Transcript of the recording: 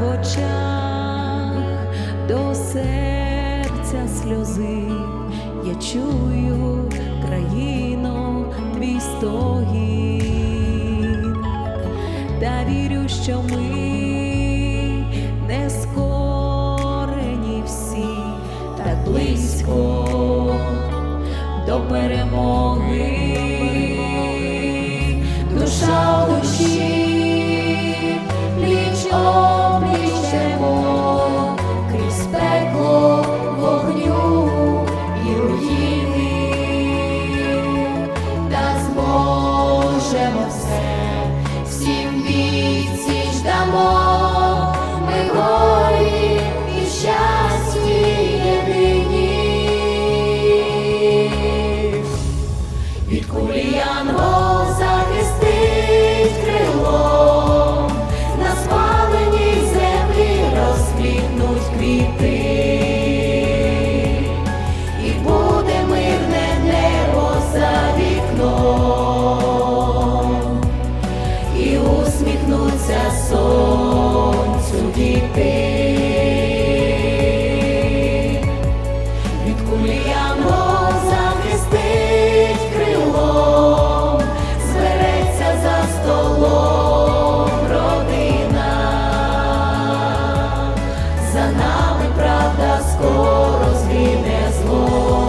в очах, до серця сльози я чую країну твій стогін та вірю, що ми не скорені всі, так близько до перемоги. Діти. Від кулі янгол захистить крилом, збереться за столом родина, за нами правда скоро згине зло,